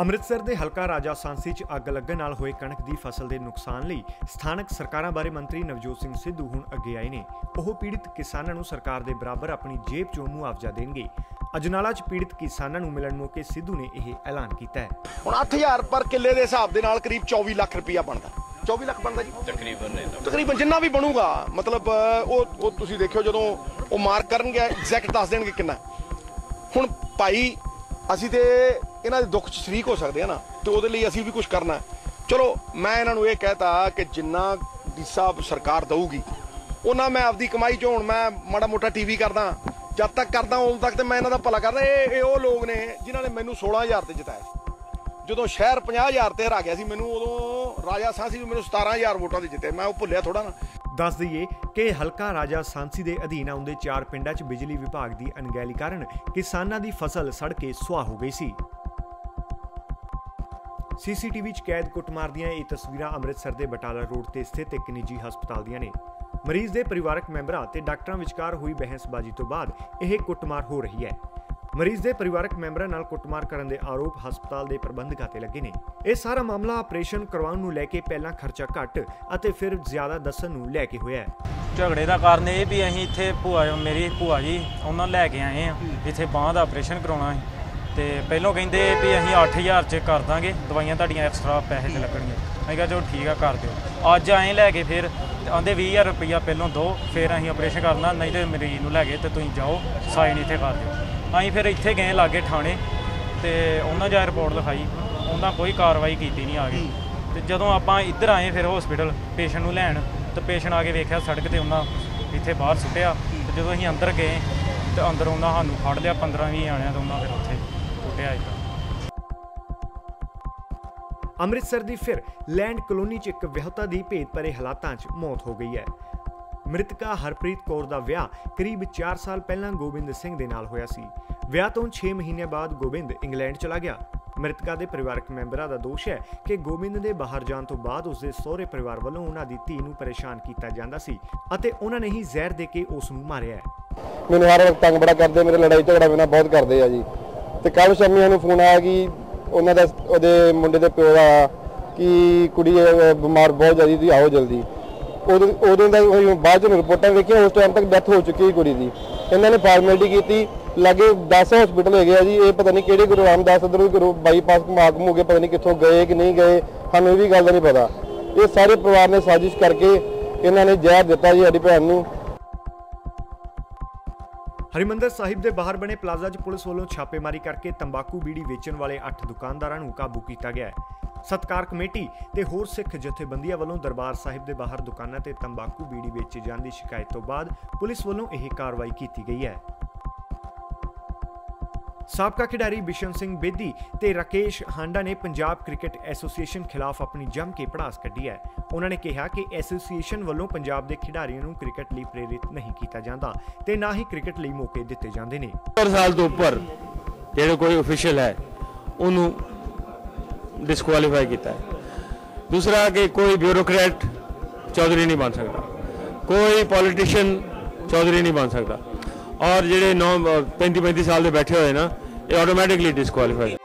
ਅੰਮ੍ਰਿਤਸਰ ਦੇ ਹਲਕਾ ਰਾਜਾ ਸਾਂਸੀ 'ਚ ਅੱਗ ਲੱਗਣ ਨਾਲ ਹੋਏ ਕਣਕ ਦੀ ਫਸਲ ਦੇ ਨੁਕਸਾਨ ਲਈ ਸਥਾਨਕ ਸਰਕਾਰਾਂ ਬਾਰੇ ਮੰਤਰੀ ਨਵਜੋਤ ਸਿੰਘ ਸਿੱਧੂ ਹੁਣ ਅੱਗੇ ਆਏ ਨੇ। ਉਹ ਪੀੜਿਤ ਕਿਸਾਨਾਂ ਨੂੰ ਸਰਕਾਰ ਦੇ ਬਰਾਬਰ ਆਪਣੀ ਜੇਬ 'ਚੋਂ ਮੁਆਵਜ਼ਾ ਦੇਣਗੇ। ਅਜਨਾਲਾ 'ਚ ਪੀੜਿਤ ਕਿਸਾਨਾਂ ਨੂੰ ਮਿਲਣ ਮੌਕੇ ਸਿੱਧੂ ਨੇ ਇਹ ਐਲਾਨ ਕੀਤਾ ਹੈ। ਹੁਣ 8000 ਪਰ ਕਿੱਲੇ ਦੇ ਹਿਸਾਬ ਦੇ ਨਾਲ ਕਰੀਬ 24 ਲੱਖ ਰੁਪਇਆ ਬਣਦਾ। 24 ਲੱਖ ਬਣਦਾ ਜੀ? ਤਕਰੀਬਨ ਤਕਰੀਬਨ ਜਿੰਨਾ ਵੀ ਬਣੂਗਾ ਮਤਲਬ ਉਹ ਉਹ ਤੁਸੀਂ ਦੇਖਿਓ ਜਦੋਂ ਉਹ ਮਾਰਕ ਕਰਨਗੇ ਐਗਜ਼ੈਕਟ ਦੱਸ ਦੇਣਗੇ ਕਿੰਨਾ। ਹੁਣ ਭਾਈ ਅਸੀਂ ਤੇ ਇਹਨਾਂ ਦੇ ਦੁੱਖ 'ਚ ਸ਼ਰੀਕ ਹੋ ਸਕਦੇ ਆ ਨਾ, ਤੇ ਉਹਦੇ ਲਈ ਅਸੀਂ ਵੀ ਕੁਝ ਕਰਨਾ ਚਲੋ, ਮੈਂ ਇਹਨਾਂ ਨੂੰ ਇਹ ਕਹਿਤਾ ਕਿ ਜਿੰਨਾ ਡੀਸਾ ਸਰਕਾਰ ਦਊਗੀ ਉਹਨਾਂ ਮੈਂ ਆਪਦੀ ਕਮਾਈ 'ਚ ਹੁਣ, ਮੈਂ ਮਾੜਾ ਮੋਟਾ ਟੀਵੀ ਕਰਦਾ, ਜਦ ਤੱਕ ਕਰਦਾ, ਉਦੋਂ ਤੱਕ ਤੇ ਮੈਂ ਇਹਨਾਂ ਦਾ ਭਲਾ ਕਰਦਾ। ਇਹ ਇਹ ਉਹ ਲੋਕ ਨੇ ਜਿਨ੍ਹਾਂ ਨੇ ਮੈਨੂੰ 16000 ਤੇ ਜਿਤਾਇਆ ਜਦੋਂ ਸ਼ਹਿਰ 50000 ਤੇ ਹਰਾ ਗਿਆ ਸੀ, ਮੈਨੂੰ ਉਦੋਂ ਰਾਜਾ ਸਾਂਸੀ ਵੀ ਮੈਨੂੰ 17000 ਵੋਟਾਂ ਦੇ ਜਿੱਤੇ। ਮੈਂ ਉਹ ਭੁੱਲਿਆ ਥੋੜਾ ਨਾ। ਦੱਸ ਦਈਏ ਕਿ ਹਲਕਾ ਰਾਜਾ ਸਾਂਸੀ ਦੇ ਅਧੀਨ ਆਉਂਦੇ ਚਾਰ ਪਿੰਡਾਂ 'ਚ ਬਿਜਲੀ ਵਿਭਾਗ ਦੀ ਅਣਗਹਿਲੀ ਕਾਰਨ ਕਿਸਾਨਾਂ ਦੀ ਫਸਲ ਸੜ ਕੇ ਸੁਆਹ ਹੋ ਗਈ ਸੀ। ਸੀਸੀਟੀਵੀ 'ਚ ਕੈਦ ਕੁੱਟਮਾਰ ਦੀਆਂ ਇਹ ਤਸਵੀਰਾਂ ਅੰਮ੍ਰਿਤਸਰ ਦੇ ਬਟਾਲਾ ਰੋਡ ਤੇ ਸਥਿਤ ਇੱਕ ਨਿੱਜੀ ਹਸਪਤਾਲ ਦੀਆਂ ਨੇ। ਮਰੀਜ਼ ਦੇ ਪਰਿਵਾਰਕ ਮੈਂਬਰਾਂ ਤੇ ਡਾਕਟਰਾਂ ਵਿਚਕਾਰ ਹੋਈ ਬਹਿਸਬਾਜ਼ੀ ਤੋਂ ਬਾਅਦ ਇਹ ਕੁੱਟਮਾਰ ਹੋ ਰਹੀ ਹੈ। ਮਰੀਜ਼ ਦੇ ਪਰਿਵਾਰਕ ਮੈਂਬਰਾਂ ਨਾਲ ਕੁੱਟਮਾਰ ਕਰਨ ਦੇ ਆਰੋਪ ਹਸਪਤਾਲ ਦੇ ਪ੍ਰਬੰਧਕਾਂ ਤੇ ਲੱਗੇ ਨੇ। ਇਹ ਸਾਰਾ ਮਾਮਲਾ ਆਪਰੇਸ਼ਨ ਕਰਵਾਉਣ ਨੂੰ ਲੈ ਕੇ ਪਹਿਲਾਂ ਖਰਚਾ ਘੱਟ ਅਤੇ ਫਿਰ ਜ਼ਿਆਦਾ ਦੱਸਣ ਨੂੰ ਲੈ ਕੇ ਹੋਇਆ ਹੈ। ਝਗੜੇ ਦਾ ਕਾਰਨ ਇਹ ਵੀ ਅਸੀਂ ਇੱਥੇ ਭੂਆ, ਮੇਰੀ ਭੂਆ ਜੀ, ਉਹਨਾਂ ਲੈ ਕੇ ਆਏ ਆ ਇੱਥੇ ਬਾਂਹ ਦਾ ਆਪਰੇਸ਼ਨ ਕਰਾਉਣਾ ਸੀ ਤੇ ਪਹਿਲਾਂ ਕਹਿੰਦੇ ਵੀ ਅਸੀਂ 8000 ਚ ਕਰ ਦਾਂਗੇ ਦਵਾਈਆਂ ਤੁਹਾਡੀਆਂ ਐਕਸਟਰਾ ਪੈਸੇ ਤੇ ਲੱਗਣਗੇ ਅਸੀਂ ਕਿਹਾ ਚਲੋ ਠੀਕ ਆ ਕਰ ਦਿਓ। ਅੱਜ ਆਏ ਲੈ ਕੇ ਫਿਰ ਆਂਦੇ 20000 ਰੁਪਈਆ ਪਹਿਲਾਂ ਦਿਓ ਫਿਰ ਅਸੀਂ ਆਪਰੇਸ਼ਨ ਕਰਨਾ ਨਹੀਂ ਤੇ ਮਰੀਜ਼ ਨੂੰ ਲੈ ਕੇ ਤੇ ਤੁਸੀਂ ਜਾਓ ਸਾਈਨ ਇੱਥੇ ਕਰ ਦਿਓ। ਅਸੀਂ ਫਿਰ ਇੱਥੇ ਗਏ ਲਾਗੇ ਥਾਣੇ ਤੇ ਉਹਨਾਂ ਜਾ ਰਿਪੋਰਟ ਲਿਖਾਈ ਉਹਨਾਂ ਕੋਈ ਕਾਰਵਾਈ ਕੀਤੀ ਨਹੀਂ ਆ ਗਈ। ਤੇ ਜਦੋਂ ਆਪਾਂ ਇੱਧਰ ਆਏ ਫਿਰ ਹਸਪੀਟਲ ਪੇਸ਼ੈਂਟ ਨੂੰ ਲੈਣ ਤੇ ਪੇਸ਼ੈਂਟ ਆ ਕੇ ਵੇਖਿਆ ਸੜਕ ਤੇ ਉਹਨਾਂ ਇੱਥੇ ਬਾਹਰ ਸੁੱਟਿਆ। ਤੇ ਜਦੋਂ ਅਸੀਂ ਅੰਦਰ ਗਏ ਤੇ ਅੰਦਰ ਉਹਨਾਂ ਸਾਨੂੰ ਫੜ ਲਿਆ 15 20 ਆਣਿਆਂ ਤੇ ਉਹਨਾਂ ਫਿਰ ਉੱਥੇ ਕੁੱਟਿਆ ਇੱਦਾਂ ਅੰਮ੍ਰਿਤਸਰ ਦੀ ਫਿਰ ਲੈਂਡ ਕਲੋਨੀ 'ਚ ਇੱਕ ਵਿਆਹੁਤਾ ਦੀ ਭੇਦ ਭਰੇ ਹਾਲਾਤਾਂ 'ਚ ਮੌਤ ਹੋ ਗਈ ਹੈ। ਮ੍ਰਿਤਕਾ ਹਰਪ੍ਰੀਤ ਕੌਰ ਦਾ ਵਿਆਹ ਕਰੀਬ 4 ਸਾਲ ਪਹਿਲਾਂ ਗੋਬਿੰਦ ਸਿੰਘ ਦੇ ਨਾਲ ਹੋਇਆ ਸੀ। ਵਿਆਹ ਤੋਂ 6 ਮਹੀਨੇ ਬਾਅਦ ਗੋਬਿੰਦ ਇੰਗਲੈਂਡ ਚਲਾ ਗਿਆ। ਮ੍ਰਿਤਕਾ ਦੇ ਪਰਿਵਾਰਕ ਮੈਂਬਰਾਂ ਦਾ ਦੋਸ਼ ਹੈ ਕਿ ਗੋਬਿੰਦ ਦੇ ਬਾਹਰ ਜਾਣ ਤੋਂ ਬਾਅਦ ਉਸਦੇ ਸਹੁਰੇ ਪਰਿਵਾਰ ਵੱਲੋਂ ਉਹਨਾਂ ਦੀ ਧੀ ਨੂੰ ਪਰੇਸ਼ਾਨ ਕੀਤਾ ਜਾਂਦਾ ਸੀ ਅਤੇ ਉਹਨਾਂ ਨੇ ਹੀ ਜ਼ਹਿਰ ਦੇ ਕੇ ਉਸ ਨੂੰ ਮਾਰਿਆ ਹੈ। ਮੈਨੂੰ ਹਰ ਵਕਤ ਤੰਗ ਬੜਾ ਕਰਦੇ ਮੇਰੇ ਲੜਾਈ ਝਗੜਾ ਮੇਰੇ ਨਾਲ ਬਹੁਤ ਕਰਦੇ ਆ ਜੀ। ਤੇ ਕੱਲ ਸ਼ਾਮੀ ਸਾਨੂੰ ਫੋਨ ਆਇਆ ਕਿ ਉਹਨਾਂ ਦਾ ਉਹਦੇ ਮੁੰਡੇ ਦੇ ਪਿਓ ਦਾ ਕਿ ਕੁੜੀ ਬਿਮਾਰ ਬਹੁਤ ਜ਼ਿਆਦਾ ਸੀ ਆਓ ਜਲਦੀ। ਉਦੋਂ ਉਦੋਂ ਦਾ ਬਾਅਦ ਚ ਰਿਪੋਰਟਾਂ ਵੇਖੀਆਂ ਉਸ ਟਾਈਮ ਤੱਕ ਡੈਥ ਹੋ ਚੁੱਕੀ ਸੀ ਕੁੜੀ ਦੀ। ਇਹਨਾਂ ਨੇ ਫਾਰਮੈਲਿਟੀ ਕੀਤੀ, ਲਾਗੇ 10 ਹਸਪੀਟਲ ਹੈਗੇ ਆ ਜੀ, ਇਹ ਪਤਾ ਨਹੀਂ ਕਿਹੜੇ ਗੁਰੂ ਰਾਮਦਾਸ ਅਦਰ ਗੁਰੂ ਬਾਈਪਾਸ ਘੁਮਾਕਮ ਹੋ ਗਏ, ਪਤਾ ਨਹੀਂ ਕਿੱਥੋਂ ਗਏ ਕਿ ਨਹੀਂ ਗਏ, ਸਾਨੂੰ ਇਹ ਵੀ ਗੱਲ ਦਾ ਨਹੀਂ ਪਤਾ। ਇਹ ਸਾਰੇ ਪਰਿਵਾਰ ਨੇ ਸਾਜ਼ਿਸ਼ ਕਰਕੇ ਇਹਨਾਂ ਨੇ ਜ਼ਹਿਰ ਦਿੱਤਾ ਜੀ ਸਾਡੀ ਭੈਣ ਨੂੰ। ਹਰਿਮੰਦਰ ਸਾਹਿਬ ਦੇ ਬਾਹਰ ਬਣੇ ਪਲਾਜ਼ਾ 'ਚ ਪੁਲਿਸ ਵੱਲੋਂ ਛਾਪੇਮਾਰੀ ਕਰਕੇ ਤੰਬਾਕੂ ਬੀੜੀ ਵੇਚਣ ਵਾਲੇ 8 ਦੁਕਾਨਦਾਰਾਂ ਨੂੰ ਕਾਬੂ ਕੀਤਾ ਗਿਆ ਹੈ। ਸਤਕਾਰ ਕਮੇਟੀ ਤੇ ਹੋਰ ਸਿੱਖ ਜਥੇਬੰਦੀਆਂ ਵੱਲੋਂ ਦਰਬਾਰ ਸਾਹਿਬ ਦੇ ਬਾਹਰ ਦੁਕਾਨਾਂ ਤੇ ਤੰਬਾਕੂ ਬੀੜੀ ਵੇਚੇ ਜਾਣ ਦੀ ਸ਼ਿਕਾਇਤ ਤੋਂ ਬਾਅਦ ਪੁਲਿਸ ਵੱਲੋਂ ਇਹ ਕਾਰਵਾਈ ਕੀਤੀ ਗਈ ਹੈ। ਸਾਬਕਾ ਖਿਡਾਰੀ ਬਿਸ਼ਨ ਸਿੰਘ ਬੇਦੀ ਤੇ ਰਾਕੇਸ਼ ਹਾਂਡਾ ਨੇ ਪੰਜਾਬ ਕ੍ਰਿਕਟ ਐਸੋਸੀਏਸ਼ਨ ਖਿਲਾਫ ਆਪਣੀ ਜੰਮ ਕੇ ਪੜਾਸ ਕੱਢੀ ਹੈ। ਉਹਨਾਂ ਨੇ ਕਿਹਾ ਕਿ ਐਸੋਸੀਏਸ਼ਨ ਵੱਲੋਂ ਪੰਜਾਬ ਦੇ ਖਿਡਾਰੀਆਂ ਨੂੰ ਕ੍ਰਿਕਟ ਲਈ ਪ੍ਰੇਰਿਤ ਨਹੀਂ ਕੀਤਾ ਜਾਂਦਾ ਤੇ ਨਾ ਹੀ ਕ੍ਰਿਕਟ ਲਈ ਮੌਕੇ ਦਿੱਤੇ ਜਾਂਦੇ ਨੇ। 70 ਸਾਲ ਤੋਂ ਉੱਪਰ ਜਿਹੜੇ ਕੋਈ ਅਫੀਸ਼ੀਅਲ ਹੈ, ਉਹਨੂੰ ਡਿਸਕੁਆਲੀਫਾਈ ਕੀਤਾ ਹੈ। ਦੂਸਰਾ ਕਿ ਕੋਈ ਬਿਊਰੋਕਰੇਟ ਚੌਧਰੀ ਨਹੀਂ ਬਣ ਸਕਦਾ। ਕੋਈ ਪੋਲੀਟੀਸ਼ੀਅਨ ਚੌਧਰੀ ਨਹੀਂ ਬਣ ਸਕਦਾ। ਔਰ ਜਿਹੜੇ 9 35 35 ਸਾਲ ਦੇ ਬੈਠੇ ਹੋਏ ਨਾ ਇਹ ਆਟੋਮੈਟਿਕਲੀ ਡਿਸਕੁਆਲੀਫਾਈ